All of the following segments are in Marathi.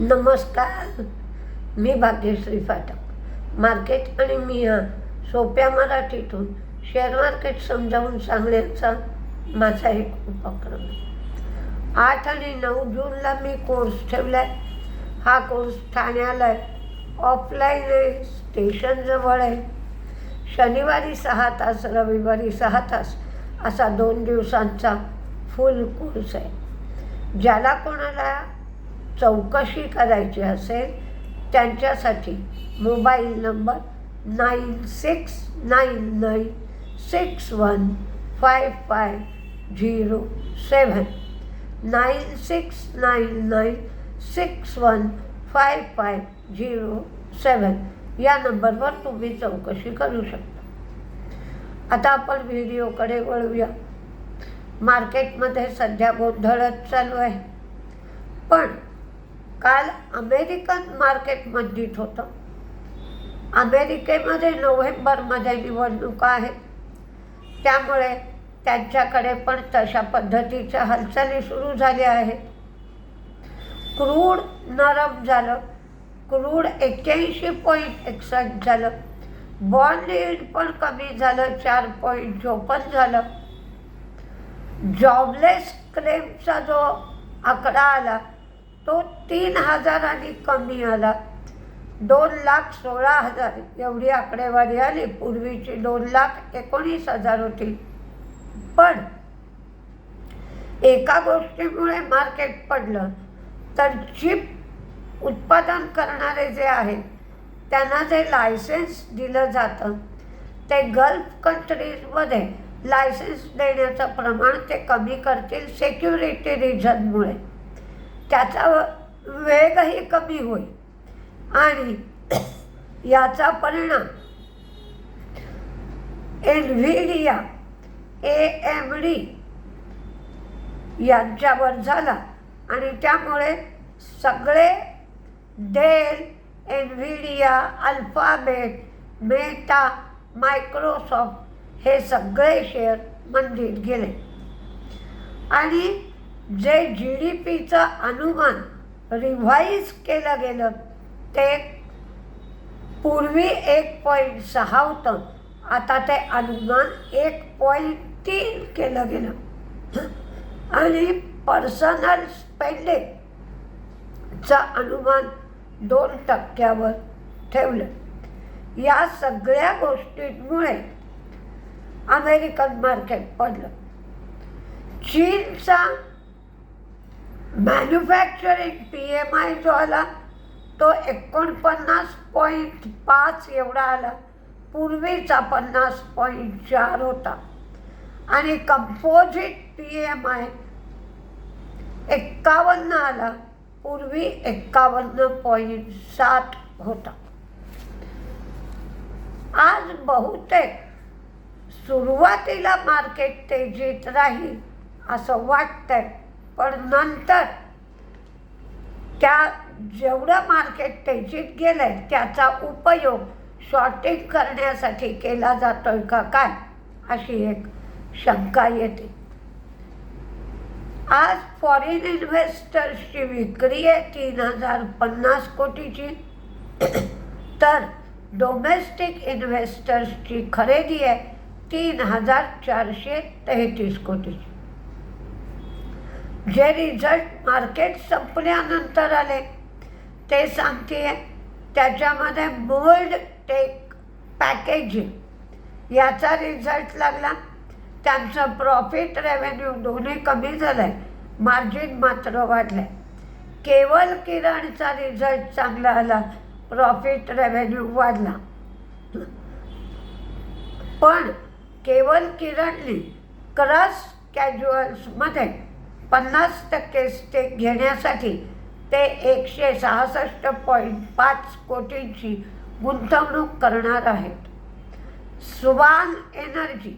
नमस्कार. मी भाग्यश्री फाटक. मार्केट आणि मी सोप्या मराठीतून शेअर मार्केट समजावून सांगण्याचा माझा एक उपक्रम. आहे आठ आणि नऊ जूनला मी कोर्स ठेवला आहे हा कोर्स ठाण्याला आहे. ऑफलाईन आहे स्टेशनजवळ आहे. शनिवारी सहा तास रविवारी सहा तास असा दोन दिवसांचा फुल कोर्स आहे. ज्याला कोणाला चौकशी करायची असेल त्यांच्यासाठी mobile number nine six nine nine six one five five zero seven nine six nine nine six one five five zero seven या नंबरवर तुम्ही चौकशी करू शकता. आता आपण व्हिडिओकडे वळूया. मार्केटमध्ये सध्या गोंधळच चालू आहे. पण काल अमेरिकन मार्केट मंदीत होतं. अमेरिकेमध्ये नोव्हेंबरमध्ये निवडणुका आहेत त्यामुळे त्यांच्याकडे पण तशा पद्धतीच्या हालचाली सुरू झाल्या आहेत. क्रूड नरम झालं. क्रूड एक्क्याऐंशी पॉईंट एकसष्ट झालं. बॉन्ड यील्ड पण कमी झालं. चार पॉईंट चोपन्न झालं. जॉबलेस क्लेमचा जो आकडा आला तो तीन हजारांनी कमी आला. दोन लाख सोळा हजार एवढी आकडेवारी आली. पूर्वीची दोन लाख एकोणीस हजार होती. पण एका गोष्टीमुळे मार्केट पडलं. तर चिप उत्पादन करणारे जे आहेत त्यांना जे लायसन्स दिलं जातं ते गल्फ कंट्रीजमध्ये लायसन्स देण्याचं प्रमाण ते कमी करतील सेक्युरिटी रिझनमुळे त्याचा वेगही कमी होईल. आणि याचा परिणाम एनव्हिडिया ए एम डी यांच्यावर झाला. आणि त्यामुळे सगळे Dell Nvidia Alphabet Meta Microsoft हे सगळे शेअर मंदीत गेले. आणि जे जी डी पीचं अनुमान रिव्हाइज केलं गेलं. ते पूर्वी एक पॉईंट सहा होतं. आता ते अनुमान एक पॉईंट तीन केलं गेलं. आणि पर्सनल स्पेंडिंगचं अनुमान दोन टक्क्यावर ठेवलं. या सगळ्या गोष्टींमुळे अमेरिकन मार्केट पडलं. चीनचा मॅन्युफॅक्चरिंग पी एम आय जो आला तो एकोणपन्नास पॉईंट पाच एवढा आला. पूर्वीचा पन्नास पॉईंट चार होता. आणि कंपोजिट पी एम आय एक्कावन्न आला. पूर्वी एक्कावन्न पॉईंट सात होता. आज बहुतेक सुरुवातीला मार्केट तेजीत राहील असं वाटतंय. पण नंतर त्या जेवढं मार्केट तेजीत गेलंय त्याचा उपयोग शॉर्टिंग करण्यासाठी केला जातोय का काय? अशी एक शंका येते. आज फॉरेन इन्व्हेस्टर्सची विक्री आहे तीन हजार पन्नास कोटीची. तर डोमेस्टिक इन्व्हेस्टर्सची खरेदी आहे तीन हजार चारशे तेहतीस कोटीची. जे रिझल्ट मार्केट संपल्यानंतर आले ते सांगते त्याच्यामध्ये बोल्ड टेक पॅकेजिंग याचा रिझल्ट लागला. त्यांचं प्रॉफिट रेव्हेन्यू दोन्ही कमी झालं आहे मार्जिन मात्र वाढलं आहे केवळ किरणचा रिझल्ट चांगला आला प्रॉफिट रेव्हेन्यू वाढला. पण केवळ किरणनी क्रस कॅज्युअल्समध्ये पन्नास टक्के स्टेक घेण्यासाठी ते एकशे सहासष्ट पॉईंट पाच कोटींची गुंतवणूक करणार आहेत. सुवान एनर्जी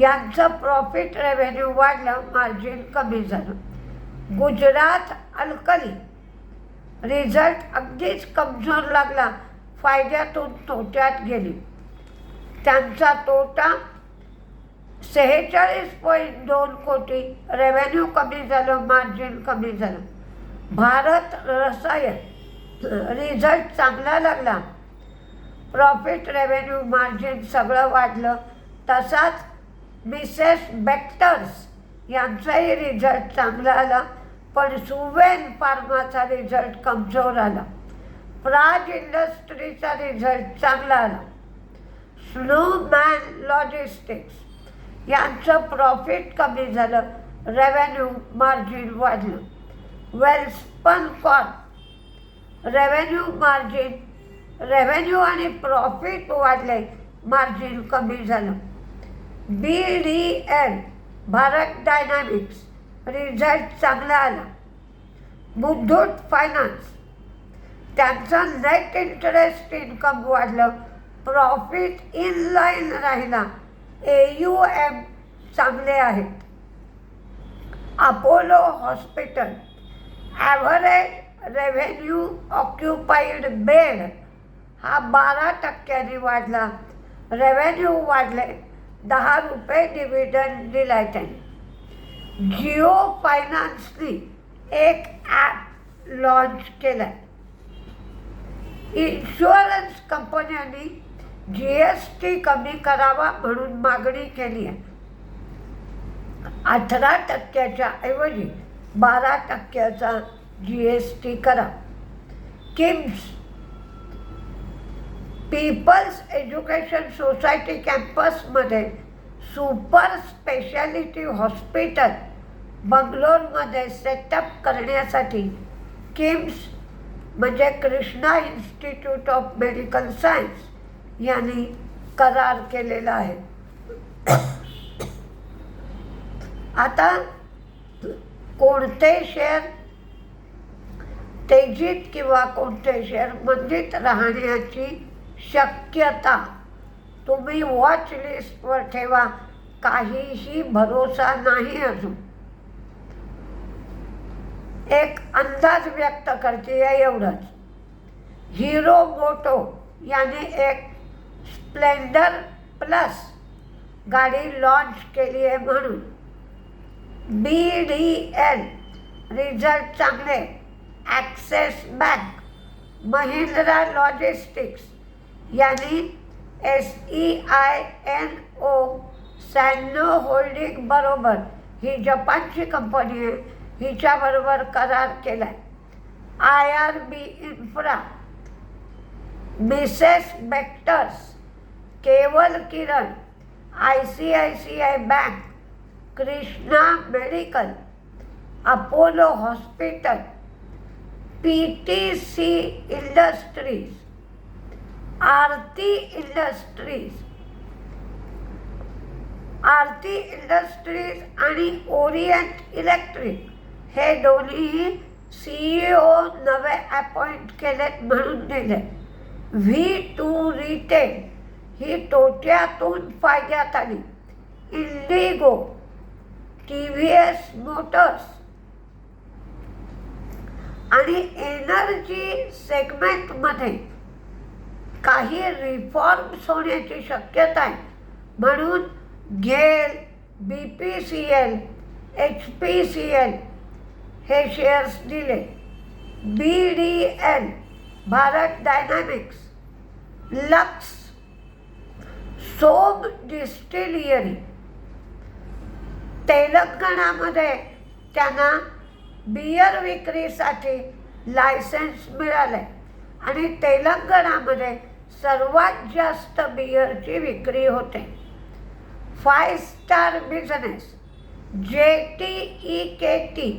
यांचं प्रॉफिट रेव्हेन्यू वाढलं मार्जिन कमी झालं. गुजरात अल्कली रिझल्ट अगदीच कमजोर लागला फायद्यातून तोट्यात गेली. त्यांचा तोटा सेहेचाळीस पॉईंट दोन कोटी रेव्हेन्यू कमी झालं मार्जिन कमी झालं. भारत रसायन रिझल्ट चांगला लागला. प्रॉफिट रेव्हेन्यू मार्जिन सगळं वाढलं. तसाच मिसेस बेक्टर्स यांचाही रिझल्ट चांगला आला पण सुवेन फार्माचा रिझल्ट कमजोर आला. प्राज इंडस्ट्रीचा रिझल्ट चांगला आला. स्नोमॅन लॉजिस्टिक्स यांचं प्रॉफिट कमी झालं. रेव्हेन्यू मार्जिन वाढलं. Welspun corp revenue margin revenue आणि प्रॉफिट वाढले. मार्जिन कमी झालं. B D L Bharat dynamics result चांगला आला. मुथूट फायनान्स त्यांचं नेट इंटरेस्ट इन्कम वाढलं. प्रॉफिट इन लाईन राहिला. ए यू एम चांगले आहेत. Apollo hospital average revenue occupied bed हा बारा टक्क्यांनी वाढला रेव्हेन्यू वाढले. दहा रुपये डिव्हिडंड दिलाय त्यांनी जिओ फायनान्सनी एक ॲप लॉन्च केला इन्शुरन्स कंपन्यांनी जी एस टी कमी करावा म्हणून मागणी केली आहे. अठरा टक्क्याच्या ऐवजी बारा टक्क्याचा जी एस टी करा. किम्स पीपल्स एज्युकेशन सोसायटी कॅम्पसमध्ये सुपर स्पेशालिटी हॉस्पिटल बंगलोरमध्ये सेटअप करण्यासाठी किम्स म्हणजे Krishna institute of medical science यांनी करार केलेला आहे. आता कोणते शेअर तेजीत किंवा कोणते शेअर मंदीत राहण्याची शक्यता तुम्ही वॉच लिस्टवर ठेवा. काहीही भरोसा नाही अजून. एक अंदाज व्यक्त करते एवढंच. हिरो मोटो याने एक स्प्लेंडर प्लस गाडी लॉन्च केली आहे म्हणून. बी डी एल रिझल्ट चांगले. ॲक्सेस बँक महिंद्रा लॉजिस्टिक्स यांनी S E I N O Seino holding बरोबर ही जपानची कंपनी आहे हिच्याबरोबर करार केला आहे I R B infra Mrs Bectors Kewal Kiran I bank, Krishna medical, Apollo hospital P T C industries, Aarti industries Aarti industries आणि ओरिएंट इलेक्ट्रिक हे दोन्हीही सीईओ नवे अपॉइंट केलेत म्हणून दिले व्ही टू रिटेल ही तोट्यातून फायद्यात आली. Indigo T V S motors आणि एनर्जी सेगमेंटमध्ये काही रिफॉर्म्स होण्याची शक्यता आहे. म्हणून GAIL B P C L H P C L हे शेअर्स दिले. B D L Bharat dynamics lux सोब डिस्टिलियरी. तेलंगणामध्ये त्यांना बियर विक्रीसाठी लायसन्स मिळालं आहे आणि तेलंगणामध्ये सर्वात जास्त बियरची विक्री होते. Five star business J T E K T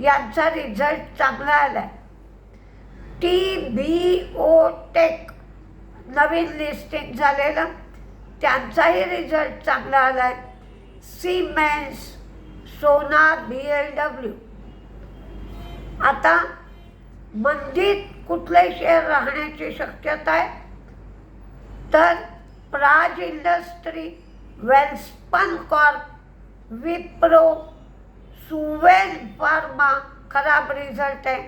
यांचा रिझल्ट चांगला आला. आहे टी बी ओ टेक नवीन लिस्टिंग झालेलं. त्यांचाही रिझल्ट चांगला आला आहे Siemens Sona B L W आता मंदीत कुठले शेअर राहण्याची शक्यता आहे तर Praj industry Welspun corp Wipro Suven pharma खराब रिझल्ट आहे.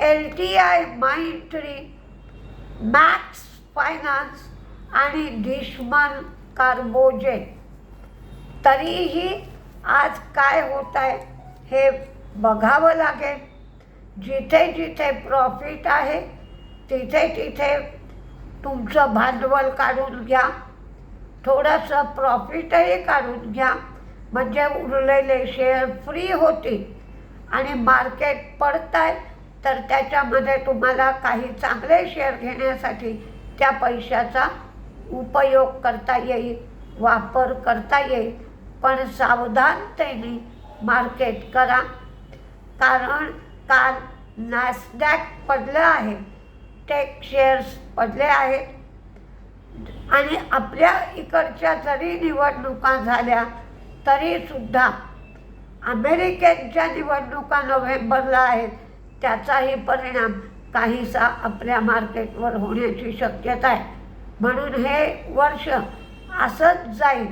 L T I Mindtree Max finance आणि डिशमन कार्बोजे. तरीही आज काय होत आहे हे बघावं लागेल. जिथे जिथे प्रॉफिट आहे तिथे तिथे तुमचं भांडवल काढून घ्या. थोडंसं प्रॉफिटही काढून घ्या. म्हणजे उरलेले शेअर फ्री होतील. आणि मार्केट पडत आहे तर त्याच्यामध्ये तुम्हाला काही चांगले शेअर घेण्यासाठी त्या पैशाचा उपयोग करता येईल वापर करता येईल. पण सावधानतेने मार्केट करा. कारण काल नॅसडॅक पडलं आहे. टेक शेअर्स पडले आहेत. आणि आपल्या इकडच्या जरी निवडणुका झाल्या तरीसुद्धा अमेरिकेच्या निवडणुका नोव्हेंबरला आहेत. त्याचाही परिणाम काहीसा आपल्या मार्केटवर होण्याची शक्यता आहे. म्हणून हे वर्ष असंच जाईल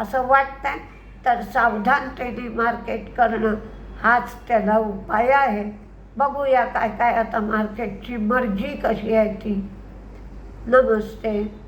असं वाटतं तर सावधानतेने मार्केट करणं हाच त्याला उपाय आहे. बघूया काय काय आता मार्केटची मर्जी कशी आहे ती. नमस्ते.